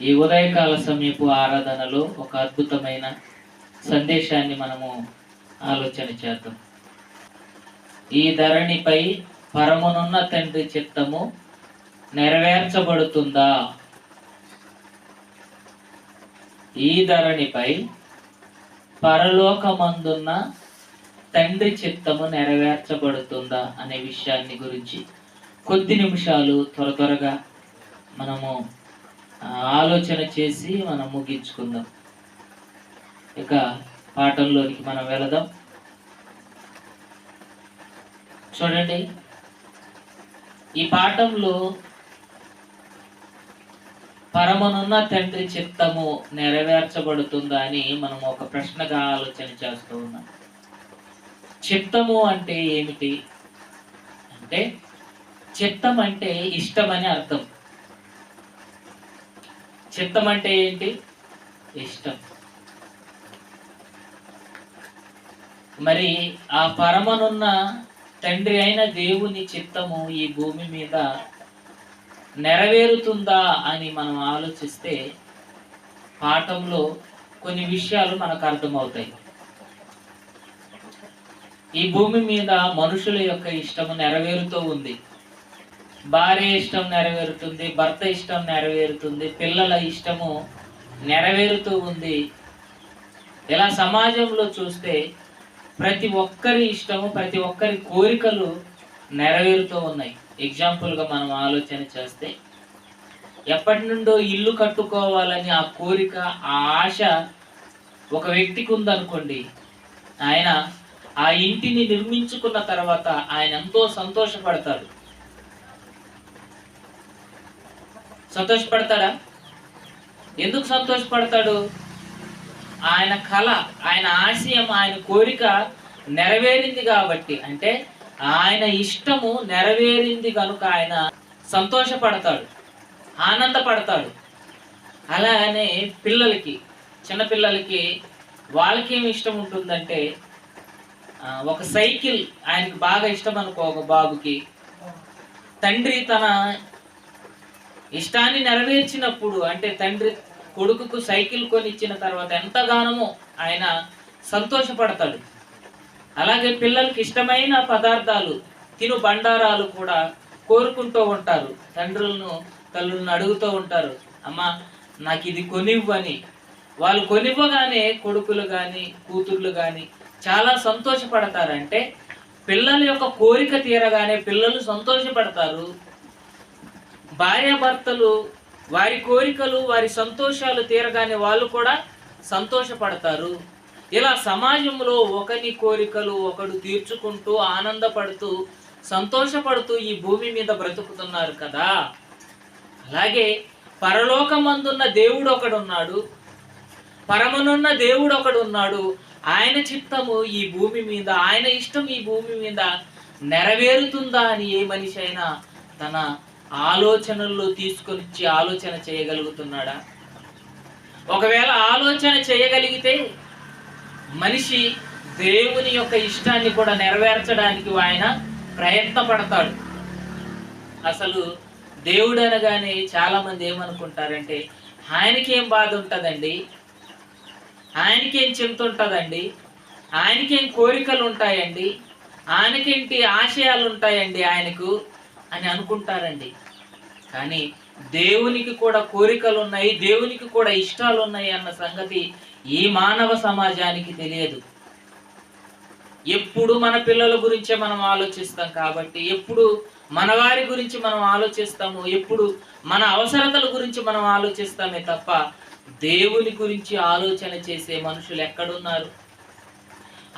ఈ ఉదయకాల సమయపు ఆరాధనలో ఒక అద్భుతమైన సందేశాన్ని మనము ఆలోచన చేద్దాం. ఈ ధరణిపై పరమనున్న తండ్రి చిత్తము నెరవేర్చబడుతుందా? ఈ ధరణిపై పరలోకమందున్న తండ్రి చిత్తము నెరవేర్చబడుతుందా అనే విషయాన్ని గురించి కొద్ది నిమిషాలు త్వర త్వరగా మనము ఆలోచన చేసి మనం ముగించుకుందాం. ఇక పాటల్లోనికి మనం వెళదాం. చూడండి ఈ పాఠంలో పరమనున్న తండ్రి చిత్తము నెరవేర్చబడుతుందా అని మనం ఒక ప్రశ్నగా ఆలోచన చేస్తూ ఉన్నాం. చిత్తము అంటే ఏమిటి? అంటే చిత్తం అంటే ఇష్టం అని అర్థం. చిత్తం అంటే ఏంటి? ఇష్టం. మరి ఆ పరమనున్న తండ్రి అయిన దేవుని చిత్తము ఈ భూమి మీద నెరవేరుతుందా అని మనం ఆలోచిస్తే పాఠంలో కొన్ని విషయాలు మనకు అర్థమవుతాయి. ఈ భూమి మీద మనుషుల యొక్క ఇష్టము నెరవేరుతూ ఉంది. భార్య ఇష్టం నెరవేరుతుంది భర్త ఇష్టం నెరవేరుతుంది పిల్లల ఇష్టము నెరవేరుతూ ఉంది. ఇలా సమాజంలో చూస్తే ప్రతి ఒక్కరి ఇష్టము ప్రతి ఒక్కరి కోరికలు నెరవేరుతూ ఉన్నాయి. ఎగ్జాంపుల్గా మనం ఆలోచన చేస్తే ఎప్పటి నుండో ఇల్లు కట్టుకోవాలని ఆ కోరిక ఆ ఆశ ఒక వ్యక్తికి ఉందనుకోండి ఆయన ఆ ఇంటిని నిర్మించుకున్న తర్వాత ఆయన ఎంతో సంతోషపడతాడు. సంతోషపడతాడా? ఎందుకు సంతోషపడతాడు? ఆయన కళ ఆయన ఆశయం ఆయన కోరిక నెరవేరింది కాబట్టి. అంటే ఆయన ఇష్టము నెరవేరింది కనుక ఆయన సంతోషపడతాడు ఆనందపడతాడు. అలానే పిల్లలకి చిన్నపిల్లలకి వాళ్ళకి ఏమి ఇష్టం ఉంటుందంటే ఒక సైకిల్ ఆయనకు బాగా ఇష్టం అనుకో ఒక బాబుకి. తండ్రి తన ఇష్టాన్ని నెరవేర్చినప్పుడు అంటే తండ్రి కొడుకుకు సైకిల్ కొనిచ్చిన తర్వాత ఎంతగానో ఆయన సంతోషపడతాడు. అలాగే పిల్లలకి ఇష్టమైన పదార్థాలు తిను బండారాలు కూడా కోరుకుంటూ ఉంటారు. తండ్రులను తల్లులను అడుగుతూ ఉంటారు. అమ్మ నాకు ఇది కొనివ్వని. వాళ్ళు కొనివ్వగానే కొడుకులు కానీ కూతుర్లు కానీ చాలా సంతోషపడతారంటే పిల్లల యొక్క కోరిక తీరగానే పిల్లలు సంతోషపడతారు. భార్యాభర్తలు వారి కోరికలు వారి సంతోషాలు తీరగానే వాళ్ళు కూడా సంతోషపడతారు. ఇలా సమాజంలో ఒకని కోరికలు ఒకడు తీర్చుకుంటూ ఆనందపడుతూ సంతోషపడుతూ ఈ భూమి మీద బ్రతుకుతున్నారు కదా. అలాగే పరలోకమందున్న దేవుడు ఒకడున్నాడు పరమనున్న దేవుడు ఒకడున్నాడు ఆయన చిత్తము ఈ భూమి మీద ఆయన ఇష్టం ఈ భూమి మీద నెరవేరుతుందా అని ఏ మనిషి అయినా తన ఆలోచనల్లో తీసుకొనిచ్చి ఆలోచన చేయగలుగుతున్నాడా? ఒకవేళ ఆలోచన చేయగలిగితే మనిషి దేవుని యొక్క ఇష్టాన్ని కూడా నెరవేర్చడానికి ఆయన ప్రయత్నపడతాడు. అసలు దేవుడు అనగానే చాలామంది ఏమనుకుంటారంటే ఆయనకేం బాధ ఉంటుందండి? ఆయనకేం చింత ఉంటుందండి? ఆయనకేం కోరికలు ఉంటాయండి? ఆయనకేంటి ఆశయాలు ఉంటాయండి ఆయనకు? అని అనుకుంటారండి. కానీ దేవునికి కూడా కోరికలు ఉన్నాయి దేవునికి కూడా ఇష్టాలు ఉన్నాయి అన్న సంగతి ఈ మానవ సమాజానికి తెలియదు. ఎప్పుడు మన పిల్లల గురించే మనం ఆలోచిస్తాం కాబట్టి ఎప్పుడు మన వారి గురించి మనం ఆలోచిస్తాము ఎప్పుడు మన అవసరతల గురించి మనం ఆలోచిస్తామే తప్ప దేవుని గురించి ఆలోచన చేసే మనుషులు ఎక్కడున్నారు?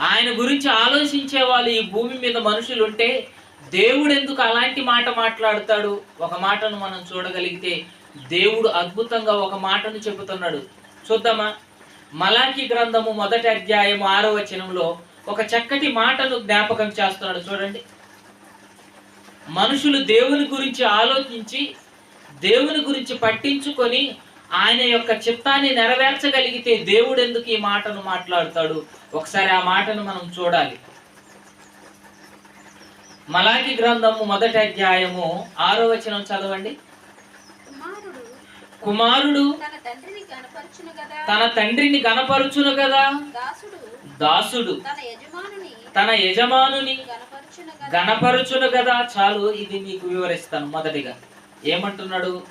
ఆయన గురించి ఆలోచించే వాళ్ళు ఈ భూమి మీద మనుషులు ఉంటే దేవుడు ఎందుకు అలాంటి మాట మాట్లాడతాడు? ఒక మాటను మనం చూడగలిగితే దేవుడు అద్భుతంగా ఒక మాటను చెబుతున్నాడు. చూద్దామా? మలాకి గ్రంథము మొదటి అధ్యాయం ఆరో వచనంలో ఒక చక్కటి మాటను జ్ఞాపకం చేస్తున్నాడు. చూడండి. మనుషులు దేవుని గురించి ఆలోచించి దేవుని గురించి పట్టించుకొని ఆయన యొక్క చిత్తాన్ని నెరవేర్చగలిగితే దేవుడు ఎందుకు ఈ మాటను మాట్లాడతాడు? ఒకసారి ఆ మాటను మనం చూడాలి. మలాకి గ్రంథము మొదటి అధ్యాయము ఆరో వచనం చదవండి. కుమారుడు తన తండ్రిని కనపరచును కదా. గనపరుచును దాసుడు తన యజమానుని గణపరుచును కదా. చాలు ఇది నీకు వివరిస్తాను మొదటిగా. ఏమంటున్నాడు?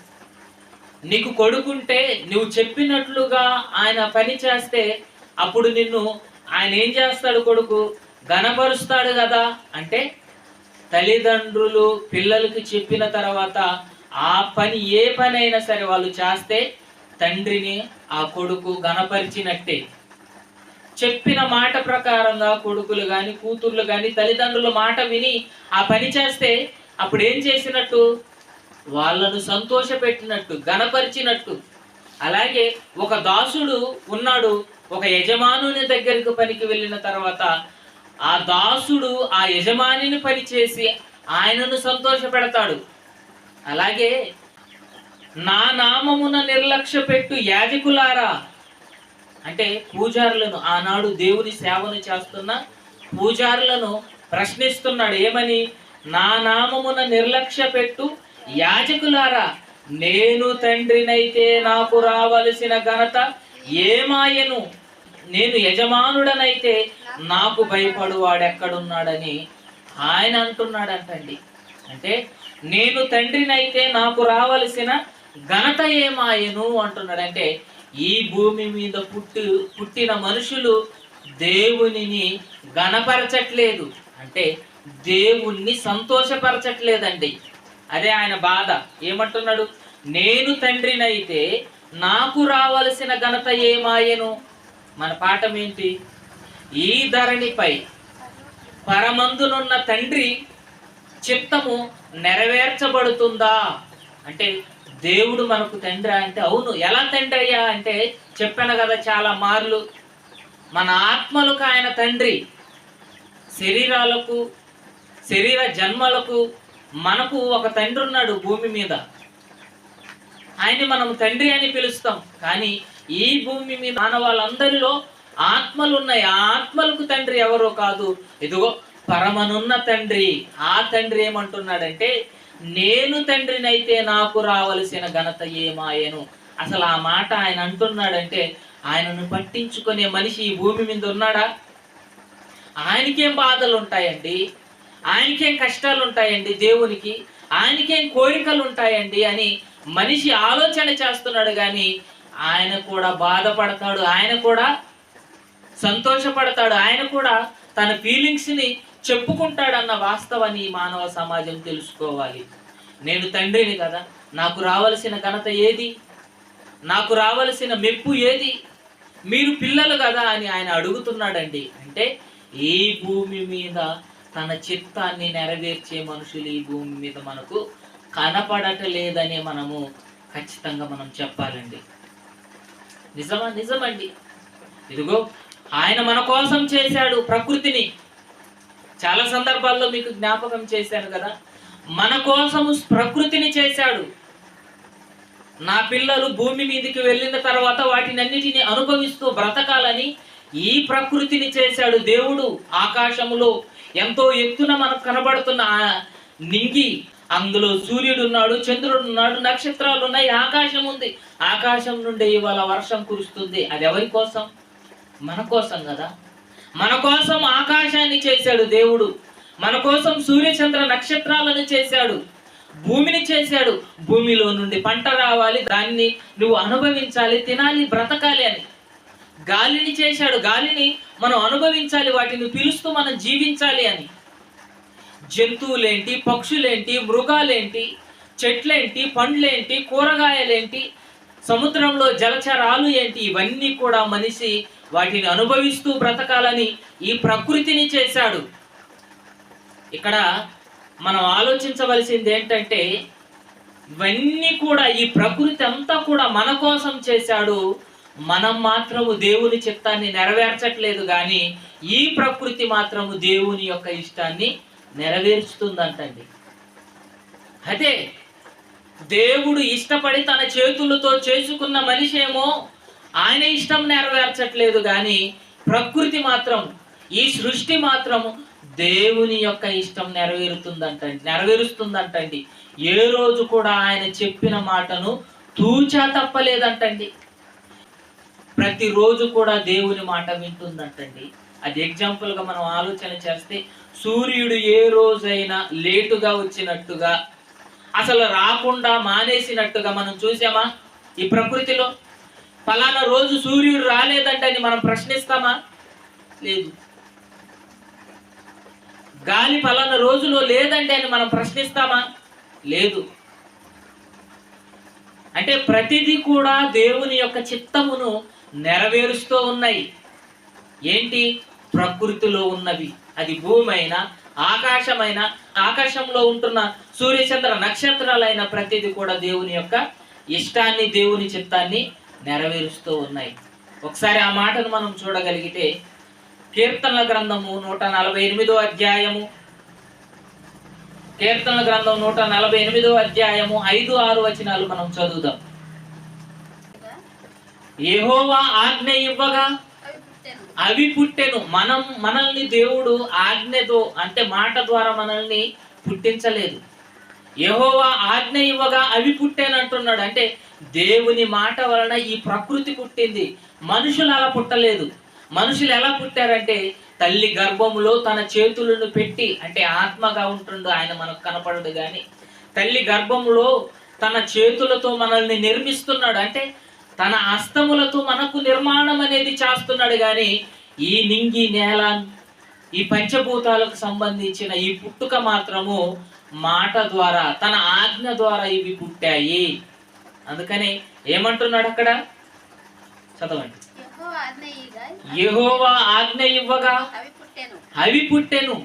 నీకు కొడుకుంటే నువ్వు చెప్పినట్లుగా ఆయన పని చేస్తే అప్పుడు నిన్ను ఆయన ఏం చేస్తాడు కొడుకు? గణపరుస్తాడు కదా. అంటే తల్లిదండ్రులు పిల్లలకి చెప్పిన తర్వాత ఆ పని ఏ పని అయినా సరే వాళ్ళు చేస్తే తండ్రిని ఆ కొడుకు గణపరిచినట్టే చెప్పిన మాట ప్రకారంగా కొడుకులు కానీ కూతుర్లు కానీ తల్లిదండ్రుల మాట విని ఆ పని చేస్తే అప్పుడు ఏం చేసినట్టు? వాళ్ళను సంతోషపెట్టినట్టు గణపరిచినట్టు అలాగే ఒక దాసుడు ఉన్నాడు ఒక యజమానుని దగ్గరికి పనికి వెళ్ళిన తర్వాత ఆ దాసుడు ఆ యజమానిని పనిచేసి ఆయనను సంతోష పెడతాడు అలాగే నా నామమున నిర్లక్ష్య పెట్టు యాజకులారా అంటే పూజారులను ఆనాడు దేవుని సేవను చేస్తున్న పూజారులను ప్రశ్నిస్తున్నాడు. ఏమని? నా నామమున నిర్లక్ష్య పెట్టు యాజకులారా నేను తండ్రినైతే నాకు రావలసిన ఘనత ఏమాయను? నేను యజమానుడనైతే నాకు భయపడు వాడెక్కడున్నాడని ఆయన అంటున్నాడంటండి. అంటే నేను తండ్రినైతే నాకు రావలసిన ఘనత ఏమాయను అంటున్నాడంటే ఈ భూమి మీద పుట్టి పుట్టిన మనుషులు దేవునిని గణపరచట్లేదు అంటే దేవుణ్ణి సంతోషపరచట్లేదండి. అదే ఆయన బాధ. ఏమంటున్నాడు? నేను తండ్రినైతే నాకు రావలసిన ఘనత ఏమాయను? మన పాఠం ఏంటి? ఈ ధరణిపై పరమందునున్న తండ్రి చిత్తము నెరవేర్చబడుతుందా? అంటే దేవుడు మనకు తండ్రి అంటే అవును. ఎలా తండ్రి అయ్యా అంటే చెప్పాను కదా చాలా మార్లు. మన ఆత్మలకు ఆయన తండ్రి. శరీరాలకు శరీర జన్మలకు మనకు ఒక తండ్రి ఉన్నాడు భూమి మీద. ఆయన్ని మనం తండ్రి అని పిలుస్తాం. కానీ ఈ భూమి మీద మానవాళ్ళందరిలో ఆత్మలు ఉన్నాయి ఆ ఆత్మలకు తండ్రి ఎవరో కాదు. ఇదిగో పరమనున్న తండ్రి. ఆ తండ్రి ఏమంటున్నాడంటే నేను తండ్రినైతే నాకు రావలసిన ఘనత ఏమాయను అసలు ఆ మాట ఆయన అంటున్నాడంటే ఆయనను పట్టించుకునే మనిషి ఈ భూమి మీద ఉన్నాడా? ఆయనకేం బాధలు ఉంటాయండి ఆయనకేం కష్టాలు ఉంటాయండి దేవునికి? ఆయనకేం కోరికలు ఉంటాయండి అని మనిషి ఆలోచన చేస్తున్నాడు కానీ ఆయన కూడా బాధపడతాడు ఆయన కూడా సంతోషపడతాడు ఆయన కూడా తన ఫీలింగ్స్ని చెప్పుకుంటాడు చెప్పుకుంటాడన్న వాస్తవాన్ని మానవ సమాజం తెలుసుకోవాలి. నేను తండ్రిని కదా నాకు రావలసిన ఘనత ఏది? నాకు రావలసిన మెప్పు ఏది? మీరు పిల్లలు కదా అని ఆయన అడుగుతున్నాడండి. అంటే ఈ భూమి మీద తన చిత్తాన్ని నెరవేర్చే మనుషులు ఈ భూమి మీద మనకు కనపడటలేదని మనము ఖచ్చితంగా మనం చెప్పాలండి. నిజమా నిజమండి. ఇదిగో ఆయన మన కోసం చేశాడు ప్రకృతిని. చాలా సందర్భాల్లో మీకు జ్ఞాపకం చేశాను కదా. మన కోసము ప్రకృతిని చేశాడు. నా పిల్లలు భూమి మీదకి వెళ్ళిన తర్వాత వాటిని అన్నిటిని అనుభవిస్తూ బ్రతకాలని ఈ ప్రకృతిని చేశాడు దేవుడు. ఆకాశములో ఎంతో ఎత్తున మనకు కనబడుతున్న ఆ నింగి అందులో సూర్యుడు ఉన్నాడు చంద్రుడు ఉన్నాడు నక్షత్రాలు ఉన్నాయి ఆకాశం ఉంది. ఆకాశం నుండి ఇవాళ వర్షం కురుస్తుంది. అది ఎవరి కోసం? మన కోసం కదా. మన కోసం ఆకాశాన్ని చేశాడు దేవుడు. మన కోసం సూర్యచంద్ర నక్షత్రాలను చేశాడు. భూమిని చేశాడు. భూమిలో నుండి పంట రావాలి. దాన్ని నువ్వు అనుభవించాలి తినాలి బ్రతకాలి అని. గాలిని చేశాడు. గాలిని మనం అనుభవించాలి. వాటిని పిలుస్తూ మనం జీవించాలి అని. జంతువులేంటి పక్షులేంటి మృగాలేంటి చెట్లేంటి పండ్లేంటి కూరగాయలేంటి సముద్రంలో జలచరాలు ఏంటి ఇవన్నీ కూడా మనిషి వాటిని అనుభవిస్తూ బ్రతకాలని ఈ ప్రకృతిని చేశాడు. ఇక్కడ మనం ఆలోచించవలసింది ఏంటంటే ఇవన్నీ కూడా ఈ ప్రకృతి అంతా కూడా మన కోసం చేశాడు. మనం మాత్రము దేవుని చిత్తాన్ని నెరవేర్చట్లేదు కానీ ఈ ప్రకృతి మాత్రము దేవుని యొక్క ఇష్టాన్ని నెరవేర్చుతుందంటండి అదే దేవుడు ఇష్టపడి తన చేతులతో చేసుకున్న మనిషి ఏమో ఆయన ఇష్టం నెరవేర్చట్లేదు కానీ ప్రకృతి మాత్రం ఈ సృష్టి మాత్రం దేవుని యొక్క ఇష్టం నెరవేరుతుందంటండి నెరవేరుస్తుందంటండి. ఏ రోజు కూడా ఆయన చెప్పిన మాటను తూచా తప్పలేదంటండి. ప్రతిరోజు కూడా దేవుని మాట వింటుందంటండి. అది ఎగ్జాంపుల్గా మనం ఆలోచన చేస్తే సూర్యుడు ఏ రోజైనా లేటుగా వచ్చినట్టుగా అసలు రాకుండా మానేసినట్టుగా మనం చూసామా? ఈ ప్రకృతిలో ఫలానా రోజు సూర్యుడు రాలేదంటే అని మనం ప్రశ్నిస్తామా? లేదు. గాలి ఫలానా రోజులో లేదంటే అని మనం ప్రశ్నిస్తామా? లేదు. అంటే ప్రతిదీ కూడా దేవుని యొక్క చిత్తమును నెరవేరుస్తూ ఉన్నాయి. ఏంటి? ప్రకృతిలో ఉన్నవి. అది భూమి అయినా ఆకాశమైన ఆకాశంలో ఉంటున్న సూర్యచంద్ర నక్షత్రాలైన ప్రతిదీ కూడా దేవుని యొక్క ఇష్టాన్ని దేవుని చిత్తాన్ని నెరవేరుస్తూ ఉన్నాయి. ఒకసారి ఆ మాటను మనం చూడగలిగితే కీర్తనల గ్రంథము నూట నలభై ఎనిమిదో అధ్యాయము. కీర్తనల గ్రంథం నూట నలభై ఎనిమిదో అధ్యాయము ఐదు ఆరు వచనాలు మనం చదువుదాం. యెహోవా ఆజ్ఞ ఇవ్వగా అవి పుట్టెను. మనం మనల్ని దేవుడు ఆజ్ఞతో అంటే మాట ద్వారా మనల్ని పుట్టించలేదు. యహోవా ఆజ్ఞ ఇవ్వగా అవి పుట్టాను అంటున్నాడు. అంటే దేవుని మాట వలన ఈ ప్రకృతి పుట్టింది. మనుషులు అలా పుట్టలేదు. మనుషులు ఎలా పుట్టారంటే తల్లి గర్భములో తన చేతులను పెట్టి అంటే ఆత్మగా ఉంటుండు ఆయన మనకు కనపడదు కానీ తల్లి గర్భములో తన చేతులతో మనల్ని నిర్మిస్తున్నాడు. అంటే తన హస్తములతో మనకు నిర్మాణం అనేది చేస్తున్నాడు కానీ ఈ నింగి నేల ఈ పంచభూతాలకు సంబంధించిన ఈ పుట్టుక మాత్రము మాట ద్వారా తన ఆజ్ఞ ద్వారా ఇవి పుట్టాయి. అందుకని ఏమంటున్నాడు అక్కడ? చదవండి. యెహోవా ఆజ్ఞ ఇవ్వగా? అవి పుట్టెను.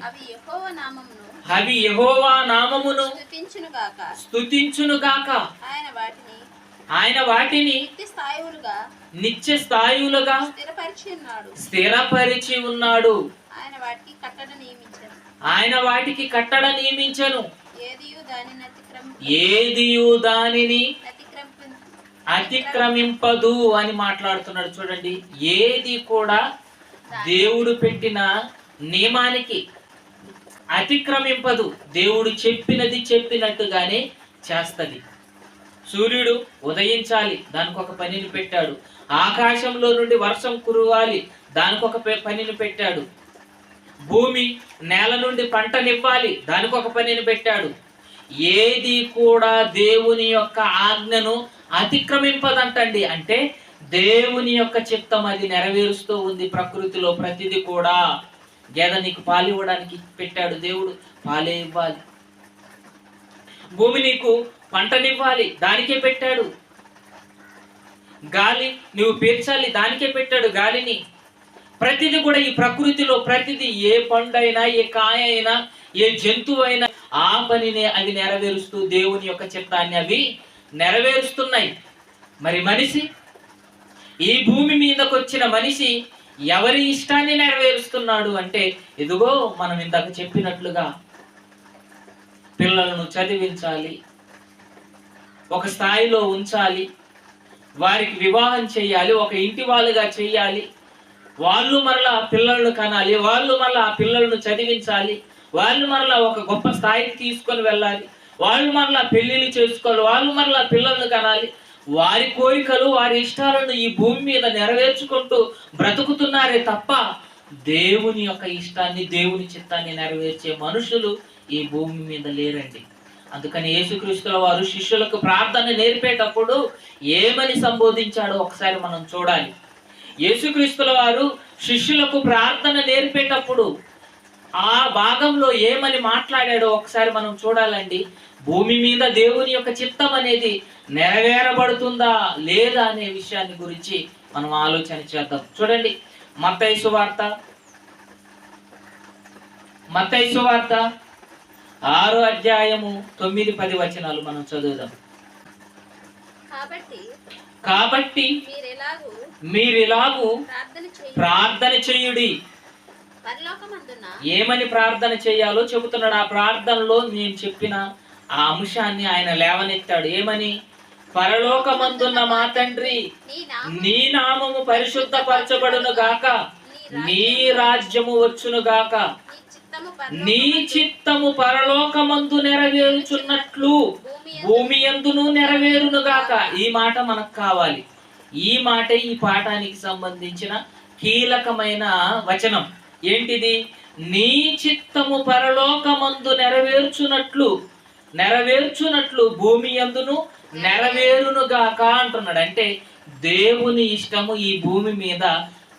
అవి యెహోవా నామమును. స్తుతించును గాక. ఆయన వాటిని ఆయన వాటిని నిత్య స్థాయులుగా స్థిరపరిచి ఉన్నాడు. ఆయన వాటికి కట్టడ నియమించను. ఏదియు దానిని అతిక్రమింపదు అని మాట్లాడుతున్నాడు చూడండి. ఏది కూడా దేవుడు పెట్టిన నియమానికి అతిక్రమింపదు. దేవుడు చెప్పినది చెప్పినట్టుగానే చేస్తది. సూర్యుడు ఉదయించాలి దానికి ఒక పనిని పెట్టాడు. ఆకాశంలో నుండి వర్షం కురవాలి దానికి ఒక పె- పనిని పెట్టాడు. భూమి నేల నుండి పంటనివ్వాలి దానికి ఒక పనిని పెట్టాడు. ఏది కూడా దేవుని యొక్క ఆజ్ఞను అతిక్రమింపదంటండి. అంటే దేవుని యొక్క చిత్తం అది నెరవేరుస్తూ ఉంది ప్రకృతిలో ప్రతిదీ కూడా. గేద నీకు పాలు ఇవ్వడానికి పెట్టాడు దేవుడు పాలే ఇవ్వాలి. భూమి నీకు పంటనివ్వాలి దానికే పెట్టాడు. గాలి నువ్వు పీల్చాలి దానికే పెట్టాడు గాలిని. ప్రతిదీ కూడా ఈ ప్రకృతిలో ప్రతిదీ ఏ పండైనా ఏ కాయ అయినా ఏ జంతువు అయినా ఆ పనిని అది నెరవేరుస్తూ దేవుని యొక్క చిత్తాన్ని అవి నెరవేరుస్తున్నాయి. మరి మనిషి ఈ భూమి మీదకు వచ్చిన మనిషి ఎవరి ఇష్టాన్ని నెరవేరుస్తున్నాడు అంటే ఇదిగో మనం ఇందాక చెప్పినట్లుగా పిల్లలను చదివించాలి ఒక స్థాయిలో ఉంచాలి. వారికి వివాహం చేయాలి. ఒక ఇంటి వాళ్ళుగా చేయాలి. వాళ్ళు మరలా పిల్లలను కనాలి. వాళ్ళు మరలా ఆ పిల్లలను చదివించాలి. వాళ్ళు మరలా ఒక గొప్ప స్థాయికి తీసుకొని వెళ్ళాలి. వాళ్ళు మరలా పెళ్ళిళ్ళు చేసుకోవాలి. వాళ్ళు మరలా పిల్లలను కనాలి. వారి కోరికలు వారి ఇష్టాలను ఈ భూమి మీద నెరవేర్చుకుంటూ బ్రతుకుతున్నారే తప్ప దేవుని యొక్క ఇష్టాన్ని దేవుని చిత్తాన్ని నెరవేర్చే మనుషులు ఈ భూమి మీద లేరండి. అందుకని యేసుక్రీస్తుల వారు శిష్యులకు ప్రార్థన నేర్పేటప్పుడు ఏమని సంబోధించాడో ఒకసారి మనం చూడాలి. యేసుక్రీస్తుల వారు శిష్యులకు ప్రార్థన నేర్పేటప్పుడు ఆ భాగంలో ఏమని మాట్లాడాడో ఒకసారి మనం చూడాలండి. భూమి మీద దేవుని యొక్క చిత్తం అనేది నెరవేరబడుతుందా లేదా అనే విషయాన్ని గురించి మనం ఆలోచన చేద్దాం. చూడండి. మత్తయి వార్త మత్తయి వార్త ఆరో అధ్యాయము తొమ్మిది పది వచనాలు మనం చదువుదాం. కాబట్టి మీరిలాగూ ప్రార్థన చేయ ప్రార్థన చేయుడి. ఏమని ప్రార్థన చేయాలో చెబుతున్నాడు. ఆ ప్రార్థనలో నేను చెప్పిన ఆ అంశాన్ని ఆయన లేవనెత్తాడు. ఏమని? పరలోకమందున్న మా తండ్రి నీ నామము నీ నామము పరిశుద్ధపరచబడును గాక. నీ రాజ్యము వచ్చును గాక. నీ చిత్తము పరలోకమందు నెరవేరుచున్నట్లు భూమి ఎందును నెరవేరును గాక. ఈ మాట మనకు కావాలి. ఈ మాటే ఈ పాఠానికి సంబంధించిన కీలకమైన వచనం. ఏంటిది? నీ చిత్తము పరలోకమందు నెరవేర్చునట్లు నెరవేర్చునట్లు భూమి అందును నెరవేరునుగాక అంటున్నాడు. అంటే దేవుని ఇష్టము ఈ భూమి మీద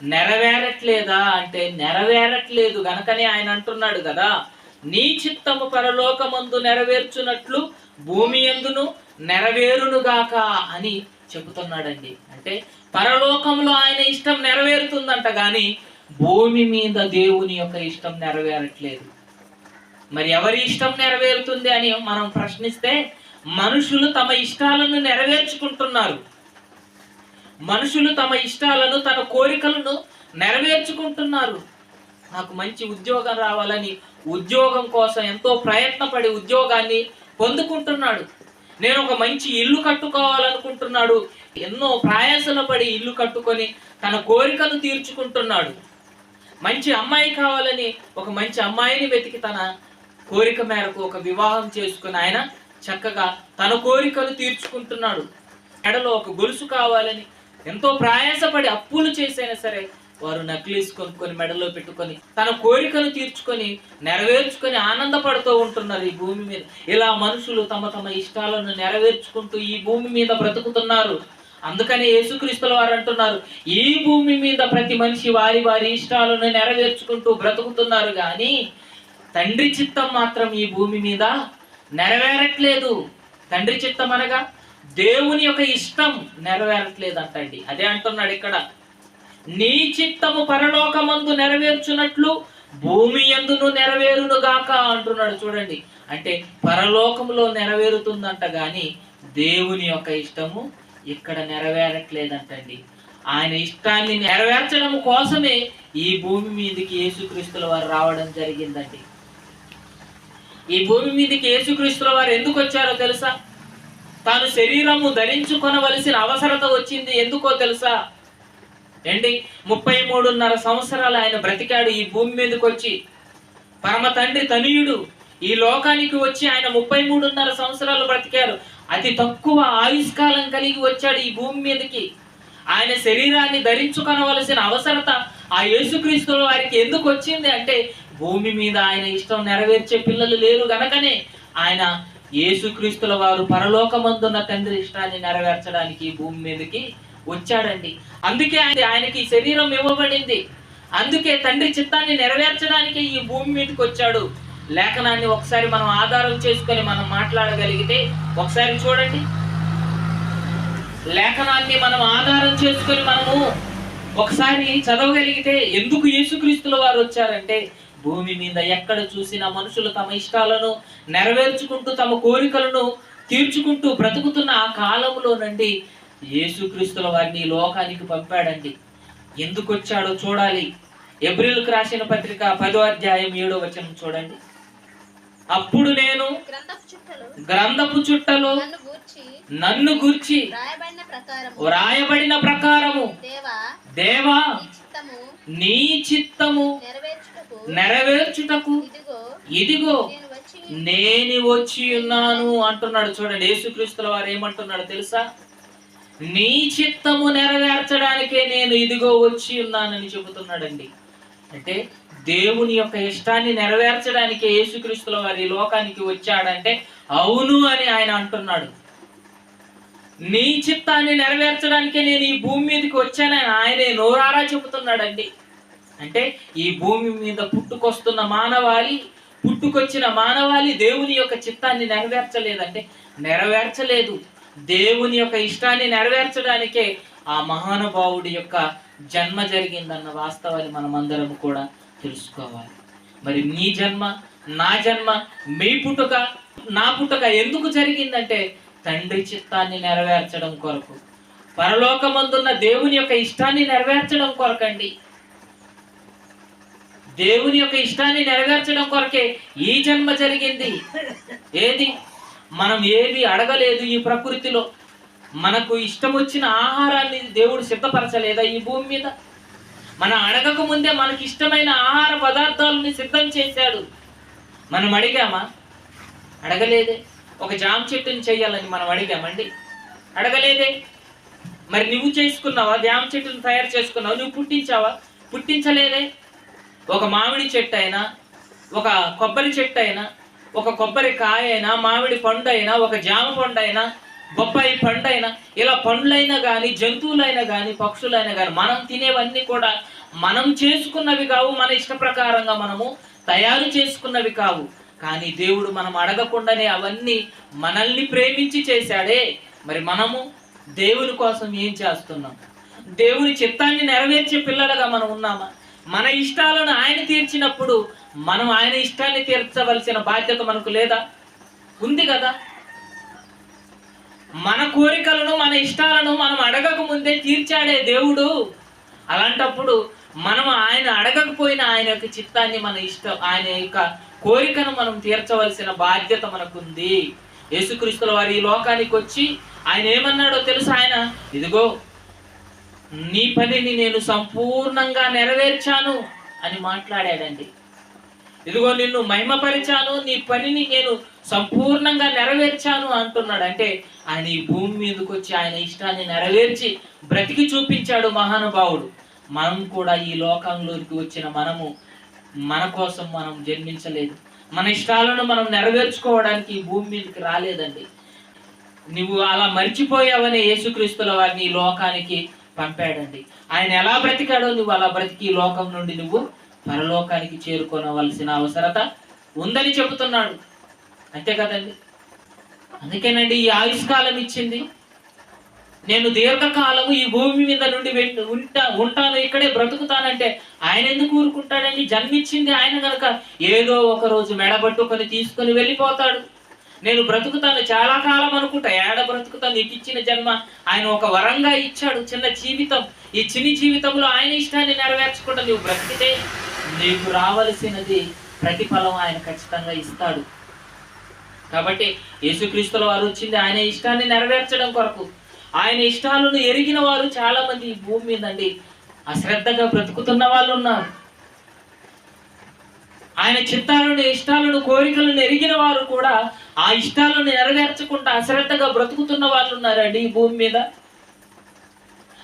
నెరవేరట్లేదా అంటే నెరవేరట్లేదు గనకనే ఆయన అంటున్నాడు కదా. నీ చిత్తము పరలోకమందు నెరవేర్చునట్లు భూమి ఎందును నెరవేరునుగాక అని చెబుతున్నాడండి. అంటే పరలోకంలో ఆయన ఇష్టం నెరవేరుతుందంట గాని భూమి మీద దేవుని యొక్క ఇష్టం నెరవేరట్లేదు. మరి ఎవరి ఇష్టం నెరవేరుతుంది అని మనం ప్రశ్నిస్తే మనుషులు తమ ఇష్టాలను నెరవేర్చుకుంటున్నారు. మనుషులు తమ ఇష్టాలను తన కోరికలను నెరవేర్చుకుంటున్నారు. నాకు మంచి ఉద్యోగం రావాలని ఉద్యోగం కోసం ఎంతో ప్రయత్నపడి ఉద్యోగాన్ని పొందుకుంటున్నాడు. నేను ఒక మంచి ఇల్లు కట్టుకోవాలనుకుంటున్నాడు. ఎన్నో ప్రయాసలు పడి ఇల్లు కట్టుకొని తన కోరికను తీర్చుకుంటున్నాడు. మంచి అమ్మాయి కావాలని ఒక మంచి అమ్మాయిని వెతికి తన కోరిక మేరకు ఒక వివాహం చేసుకుని ఆయన చక్కగా తన కోరికలు తీర్చుకుంటున్నాడు. ఎడలో ఒక గొలుసు కావాలని ఎంతో ప్రయాసపడి అప్పులు చేసైనా సరే వారు నక్లీస్ కొనుక్కొని మెడలో పెట్టుకొని తన కోరికను తీర్చుకొని నెరవేర్చుకొని ఆనందపడుతూ ఉంటున్నారు ఈ భూమి మీద. ఇలా మనుషులు తమ తమ ఇష్టాలను నెరవేర్చుకుంటూ ఈ భూమి మీద బ్రతుకుతున్నారు. అందుకని యేసుక్రీస్తుల వారు అంటున్నారు ఈ భూమి మీద ప్రతి మనిషి వారి వారి ఇష్టాలను నెరవేర్చుకుంటూ బ్రతుకుతున్నారు కానీ తండ్రి చిత్తం మాత్రం ఈ భూమి మీద నెరవేరట్లేదు. తండ్రి చిత్తం అనగా దేవుని యొక్క ఇష్టం నెరవేరట్లేదంటండి. అదే అంటున్నాడు ఇక్కడ. నీ చిత్తము పరలోకమందు నెరవేర్చునట్లు భూమి ఎందును నెరవేరును గాక అంటున్నాడు చూడండి. అంటే పరలోకములో నెరవేరుతుందంట గాని దేవుని యొక్క ఇష్టము ఇక్కడ నెరవేరట్లేదంటండి. ఆయన ఇష్టాన్ని నెరవేర్చడం కోసమే ఈ భూమి మీదకి యేసుక్రీస్తుల వారు రావడం జరిగిందండి. ఈ భూమి మీదకి యేసుక్రీస్తుల వారు ఎందుకు వచ్చారో తెలుసా? తాను శరీరము ధరించుకొనవలసిన అవసరత వచ్చింది. ఎందుకో తెలుసా? ఏంటి? ముప్పై మూడున్నర సంవత్సరాలు ఆయన బ్రతికాడు ఈ భూమి మీదకి వచ్చి. పరమ తండ్రి తనయుడు ఈ లోకానికి వచ్చి ఆయన ముప్పై మూడున్నర సంవత్సరాలు బ్రతికారు. అతి తక్కువ ఆయుష్కాలం కలిగి వచ్చాడు ఈ భూమి మీదకి. ఆయన శరీరాన్ని ధరించుకొనవలసిన అవసరత ఆ యేసుక్రీస్తుల వారికి ఎందుకు వచ్చింది? అంటే భూమి మీద ఆయన ఇష్టం నెరవేర్చే పిల్లలు లేరు గనకనే ఆయన యేసుక్రీస్తుల వారు పరలోకమందున్న తండ్రి ఇష్టాన్ని నెరవేర్చడానికి భూమి మీదకి వచ్చాడండి. అందుకే ఆయన ఆయనకి శరీరం ఇవ్వబడింది. అందుకే తండ్రి చిత్తాన్ని నెరవేర్చడానికి ఈ భూమి మీదకి వచ్చాడు. లేఖనాన్ని ఒకసారి మనం ఆధారం చేసుకొని మనం మాట్లాడగలిగితే ఒకసారి చూడండి. లేఖనాన్ని మనం ఆధారం చేసుకొని మనము ఒకసారి చదవగలిగితే ఎందుకు యేసుక్రీస్తుల వారు వచ్చారంటే భూమి మీద ఎక్కడ చూసినా మనుషులు తమ ఇష్టాలను నెరవేర్చుకుంటూ తమ కోరికలను తీర్చుకుంటూ బ్రతుకుతున్న ఆ కాలంలో నుండి యేసుక్రీస్తుల వారిని లోకానికి పంపాడండి. ఎందుకు వచ్చాడో చూడాలి. ఎబ్రిల్కి రాసిన పత్రిక పదో అధ్యాయం ఏడో వచనం చూడండి. అప్పుడు నేను గ్రంథపు చుట్టలు నన్ను గూర్చి వ్రాయబడిన ప్రకారము దేవా నీ చిత్తము నెరవేర్చుటకు. ఇదిగో నేను వచ్చి నేను వచ్చి ఉన్నాను అంటున్నాడు. చూడండి యేసుక్రీస్తుల వారు ఏమంటున్నాడు తెలుసా? నీ చిత్తము నెరవేర్చడానికే నేను ఇదిగో వచ్చి ఉన్నానని చెబుతున్నాడండి. అంటే దేవుని యొక్క ఇష్టాన్ని నెరవేర్చడానికే యేసుక్రీస్తుల వారి ఈ లోకానికి వచ్చాడంటే అవును అని ఆయన అంటున్నాడు. నీ చిత్తాన్ని నెరవేర్చడానికే నేను ఈ భూమి మీదకి వచ్చానని ఆయనే నోరారా చెబుతున్నాడండి. అంటే ఈ భూమి మీద పుట్టుకొస్తున్న మానవాళి పుట్టుకొచ్చిన మానవాళి దేవుని యొక్క చిత్తాన్ని నెరవేర్చలేదంటే నెరవేర్చలేదు. దేవుని యొక్క ఇష్టాన్ని నెరవేర్చడానికే ఆ మహానుభావుడి యొక్క జన్మ జరిగిందన్న వాస్తవాన్ని మనం అందరం కూడా తెలుసుకోవాలి. మరి నీ జన్మ నా జన్మ మీ పుట్టుక నా పుట్టుక ఎందుకు జరిగిందంటే తండ్రి చిత్తాన్ని నెరవేర్చడం కొరకు. పరలోకమందున్న దేవుని యొక్క ఇష్టాన్ని నెరవేర్చడం కొరకండి. దేవుని యొక్క ఇష్టాన్ని నెరవేర్చడం కొరకే ఈ జన్మ జరిగింది. ఏది? మనం ఏవి అడగలేదు ఈ ప్రకృతిలో. మనకు ఇష్టం వచ్చిన ఆహారాన్ని దేవుడు సిద్ధపరచలేదా ఈ భూమి మీద? మనం అడగక ముందే మనకి ఇష్టమైన ఆహార పదార్థాలని సిద్ధం చేశాడు. మనం అడిగామా? అడగలేదే. ఒక జామ చెట్టుని చెయ్యాలని మనం అడిగామండి. అడగలేదే. మరి నువ్వు చేసుకున్నావా? జామ చెట్టును తయారు చేసుకున్నావా? నువ్వు పుట్టించావా? పుట్టించలేదే. ఒక మామిడి చెట్టు అయినా ఒక కొబ్బరి చెట్టు అయినా ఒక కొబ్బరి కాయ అయినా మామిడి పండు అయినా ఒక జామ పండు అయినా బొప్పాయి పండు అయినా ఇలా పండ్లైనా కానీ జంతువులైనా కానీ పక్షులైనా కానీ మనం తినేవన్నీ కూడా మనం చేసుకున్నవి కావు మన ఇష్ట ప్రకారంగా మనము తయారు చేసుకున్నవి కావు. కానీ దేవుడు మనం అడగకుండానే అవన్నీ మనల్ని ప్రేమించి చేశాడే. మరి మనము దేవుని కోసం ఏం చేస్తున్నాం? దేవుని చిత్తాన్ని నెరవేర్చే పిల్లలుగా మనం ఉన్నామా? మన ఇష్టాలను ఆయన తీర్చినప్పుడు మనం ఆయన ఇష్టాన్ని తీర్చవలసిన బాధ్యత మనకు లేదా? ఉంది కదా? మన కోరికలను మన ఇష్టాలను మనం అడగక ముందే తీర్చాడే దేవుడు. అలాంటప్పుడు మనం ఆయన అడగకపోయినా ఆయన యొక్క చిత్తాన్ని మన ఇష్టం ఆయన యొక్క కోరికను మనం తీర్చవలసిన బాధ్యత మనకుంది. యేసుక్రీస్తుల వారి ఈ లోకానికి వచ్చి ఆయన ఏమన్నాడో తెలుసు ఆయన? ఇదిగో నీ పనిని నేను సంపూర్ణంగా నెరవేర్చాను అని మాట్లాడాడండి. ఇదిగో నిన్ను మహిమపరిచాను నీ పనిని నేను సంపూర్ణంగా నెరవేర్చాను అంటున్నాడు. అంటే ఆయన ఈ భూమి మీదకి వచ్చి ఆయన ఇష్టాన్ని నెరవేర్చి బ్రతికి చూపించాడు మహానుభావుడు. మనం కూడా ఈ లోకంలోకి వచ్చిన మనము మన కోసం మనం జన్మించలేదు. మన ఇష్టాలను మనం నెరవేర్చుకోవడానికి ఈ భూమి మీదకి రాలేదండి. నువ్వు అలా మర్చిపోయావనే యేసుక్రీస్తుల వారిని ఈ లోకానికి పంపాడండి. ఆయన ఎలా బ్రతికాడో నువ్వు అలా బ్రతికి ఈ లోకం నుండి నువ్వు పరలోకానికి చేరుకోనవలసిన అవసరత ఉందని చెబుతున్నాడు. అంతే కదండి? అందుకేనండి ఈ ఆయుష్కాలం ఇచ్చింది. నేను దీర్ఘకాలము ఈ భూమి మీద నుండి ఉంటా ఉంటాను ఇక్కడే బ్రతుకుతానంటే ఆయన ఎందుకు ఊరుకుంటాడండి? జన్మిచ్చింది ఆయన కనుక ఏదో ఒక రోజు మెడబట్టుకొని తీసుకొని వెళ్ళిపోతాడు. నేను బ్రతుకుతాను చాలా కాలం అనుకుంటా. ఏడ బ్రతుకుతాను? నీకు ఇచ్చిన జన్మ ఆయన ఒక వరంగా ఇచ్చాడు. చిన్న జీవితం. ఈ చిన్ని జీవితంలో ఆయన ఇష్టాన్ని నెరవేర్చకుండా నువ్వు బ్రతికితే నీకు రావలసినది ప్రతిఫలం ఆయన ఖచ్చితంగా ఇస్తాడు. కాబట్టి యేసుక్రీస్తుల వారు వచ్చింది ఆయన ఇష్టాన్ని నెరవేర్చడం కొరకు. ఆయన ఇష్టాలను ఎరిగిన వారు చాలా మంది ఈ భూమి మీద అండి అశ్రద్ధగా బ్రతుకుతున్న వాళ్ళు ఉన్నారు ఆయన చిత్తాలను ఇష్టాలను కోరికలను ఎరిగిన వారు కూడా ఆ ఇష్టాలను నెరవేర్చకుండా అశ్రద్ధగా బ్రతుకుతున్న వాళ్ళు ఉన్నారండి ఈ భూమి మీద.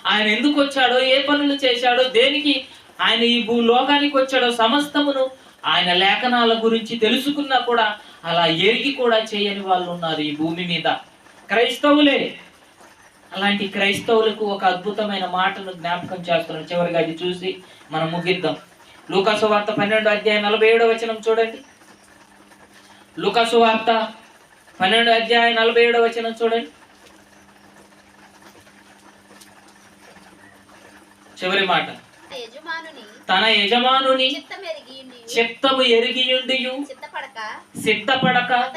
ఆయన ఎందుకు వచ్చాడో ఏ పనులు చేశాడో దేనికి ఆయన ఈ భూ లోకానికి వచ్చాడో సమస్తమును ఆయన లేఖనాల గురించి తెలుసుకున్నా కూడా అలా ఎరిగి కూడా చేయని వాళ్ళు ఉన్నారు ఈ భూమి మీద. క్రైస్తవులే! అలాంటి క్రైస్తవులకు ఒక అద్భుతమైన మాటను జ్ఞాపకం చేస్తున్నాడు చివరిగా అది చూసి మనం ముగిద్దాం. లూకాసు వార్త పన్నెండు అధ్యాయం నలభై ఏడో వచనం చూడండి. లూకాసు వార్త పన్నెండు అధ్యాయం నలభై ఏడో వచనం చూడండి. చివరి మాట. తన యజమానుని చిత్తం ఎరిగి చిత్తము చిత్తపడక. సిద్ధపడక.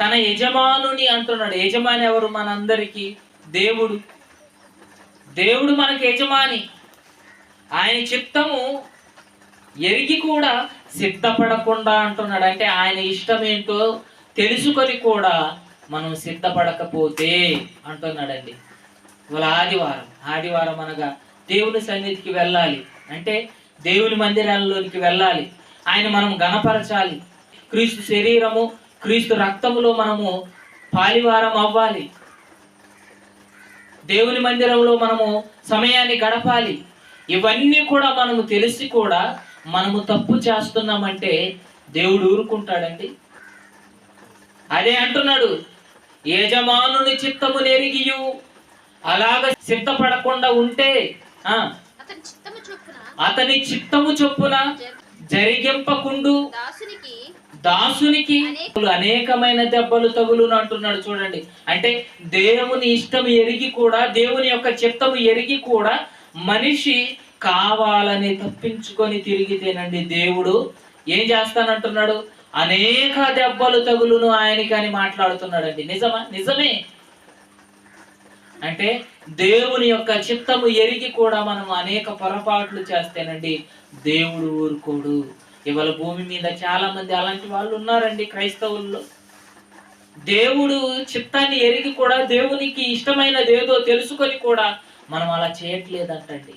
తన యజమానుని అంటున్నాడు. యజమాని ఎవరు? మనందరికీ దేవుడు. దేవుడు మనకి యజమాని. ఆయన చిత్తము ఎరిగి కూడా సిద్ధపడకుండా అంటున్నాడు. అంటే ఆయన ఇష్టం ఏంటో తెలుసుకొని కూడా మనం సిద్ధపడకపోతే అంటున్నాడండి. ఇవాళ ఆదివారం ఆదివారం అనగా దేవుని సన్నిధికి వెళ్ళాలి. అంటే దేవుని మందిరాల్లోనికి వెళ్ళాలి. ఆయన మనం గణపరచాలి. క్రీస్తు శరీరము క్రీస్తు రక్తములో మనము పాలివారం అవ్వాలి. దేవుని మందిరంలో మనము సమయాన్ని గడపాలి. ఇవన్నీ కూడా మనము తెలిసి కూడా మనము తప్పు చేస్తున్నామంటే దేవుడు ఊరుకుంటాడండి. అదే అంటున్నాడు యజమానుని చిత్తము నెరిగియు అలాగ సిద్ధపడకుండా ఉంటే అతని చిత్తము చొప్పున జరిగింపకుండు దాసునికి దాసునికి అనేకమైన దెబ్బలు తగులును అంటున్నాడు చూడండి. అంటే దేవుని ఇష్టం ఎరిగి కూడా దేవుని యొక్క చిత్తము ఎరిగి కూడా మనిషి కావాలని తప్పించుకొని తిరిగితేనండి దేవుడు. ఏం చేస్తానంటున్నాడు? అనేక దెబ్బలు తగులును ఆయనకి అని మాట్లాడుతున్నాడండి. నిజమా? నిజమే. అంటే దేవుని యొక్క చిత్తము ఎరిగి కూడా మనం అనేక పొరపాట్లు చేస్తేనండి దేవుడు ఊరుకోడు. ఇవాళ భూమి మీద చాలా మంది అలాంటి వాళ్ళు ఉన్నారండి క్రైస్తవుల్లో. దేవుడు చిత్తాన్ని ఎరిగి కూడా దేవునికి ఇష్టమైనది ఏదో తెలుసుకొని కూడా మనం అలా చేయట్లేదంటండి.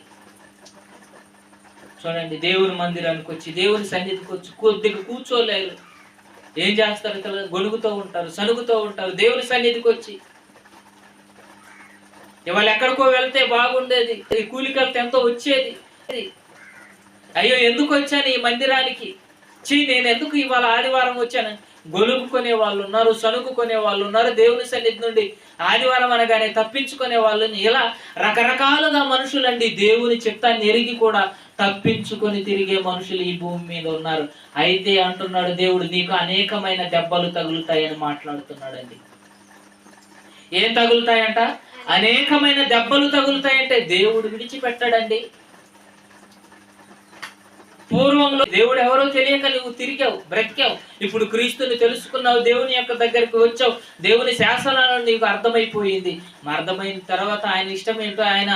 చూడండి దేవుని మందిరానికి వచ్చి దేవుని సన్నిధికి వచ్చి కొద్దిగా కూర్చోలేరు. ఏం చేస్తారు కదా గొడుగుతూ ఉంటారు సనుగుతూ ఉంటారు. దేవుని సన్నిధికి వచ్చి. ఇవాళ ఎక్కడికో వెళ్తే బాగుండేది. ఈ కూలికలతో ఎంతో వచ్చేది. అయ్యో ఎందుకు వచ్చాను ఈ మందిరానికి? చీ నేను ఎందుకు ఇవాళ ఆదివారం వచ్చాను? గొలుపుకునే వాళ్ళు ఉన్నారు సనుకునే వాళ్ళు ఉన్నారు. దేవుని సన్నిధి నుండి ఆదివారం అనగానే తప్పించుకునే వాళ్ళు ఇలా రకరకాలుగా మనుషులండి దేవుని చిత్తాన్ని ఎరిగి కూడా తప్పించుకొని తిరిగే మనుషులు ఈ భూమి మీద ఉన్నారు. అయితే అంటున్నాడు దేవుడు నీకు అనేకమైన దెబ్బలు తగులుతాయని మాట్లాడుతున్నాడండి. ఏం తగులుతాయంట? అనేకమైన దెబ్బలు తగులుతాయంటే దేవుడు విడిచిపెట్టాడండి. పూర్వంలో దేవుడు ఎవరో తెలియక నువ్వు తిరిగావు బ్రతికావు. ఇప్పుడు క్రీస్తుని తెలుసుకున్నావు దేవుని యొక్క దగ్గరికి వచ్చావు. దేవుని శాసనాలను నీకు అర్థమైపోయింది. అర్థమైన తర్వాత ఆయన ఇష్టం ఏంటో ఆయన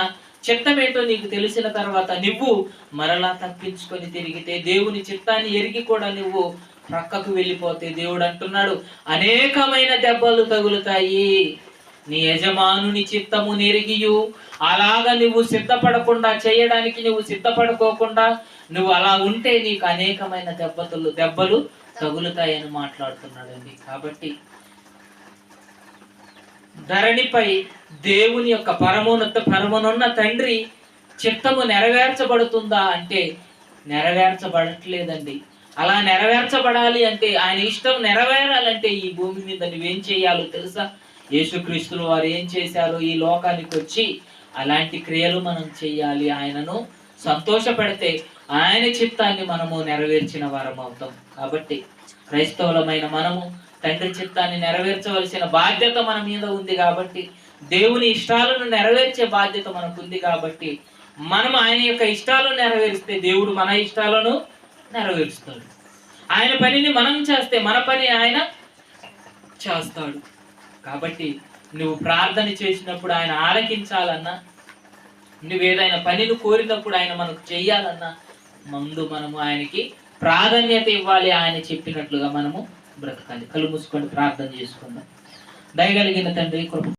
చిత్తం ఏంటో నీకు తెలిసిన తర్వాత నువ్వు మరలా తప్పించుకొని తిరిగితే దేవుని చిత్తాన్ని ఎరిగి కూడా నువ్వు ప్రక్కకు వెళ్ళిపోతే దేవుడు అంటున్నాడు. అనేకమైన దెబ్బలు తగులుతాయి. నీ యజమానుని చిత్తము నెరిగియు. అలాగా నువ్వు సిద్ధపడకుండా చేయడానికి నువ్వు సిద్ధపడుకోకుండా నువ్వు అలా ఉంటే నీకు అనేకమైన దెబ్బతులు దెబ్బలు తగులుతాయని మాట్లాడుతున్నాడండి. కాబట్టి ధరణిపై దేవుని యొక్క పరమోన్నత పరమనున్న తండ్రి చిత్తము నెరవేర్చబడుతుందా అంటే నెరవేర్చబడట్లేదండి. అలా నెరవేర్చబడాలి అంటే ఆయన ఇష్టం నెరవేరాలంటే ఈ భూమి మీద నువ్వేం చేయాలో తెలుసా? యేసుక్రీస్తులు వారు ఏం చేశారు? ఈ లోకానికి వచ్చి అలాంటి క్రియలు మనం చేయాలి. ఆయనను సంతోషపెడితే ఆయన చిత్తాన్ని మనము నెరవేర్చిన వారం అవుతాం. కాబట్టి క్రైస్తవులమైన మనము తండ్రి చిత్తాన్ని నెరవేర్చవలసిన బాధ్యత మన మీద ఉంది కాబట్టి దేవుని ఇష్టాలను నెరవేర్చే బాధ్యత మనకుంది కాబట్టి మనం ఆయన యొక్క ఇష్టాలను నెరవేరిస్తే దేవుడు మన ఇష్టాలను నెరవేరుస్తాడు. ఆయన పనిని మనం చేస్తే మన పని ఆయన చేస్తాడు. కాబట్టి నువ్వు ప్రార్థన చేసినప్పుడు ఆయన ఆలకించాలన్నా నువ్వు ఏదైనా పనిని కోరినప్పుడు ఆయన మనకు చెయ్యాలన్నా ముందు మనము ఆయనకి ప్రాధాన్యత ఇవ్వాలి ఆయన చెప్పినట్లుగా మనము బ్రతకాలి. కళ్ళు మూసుకొని ప్రార్థన చేసుకుందాం. దయగలిగిన తండ్రి కృప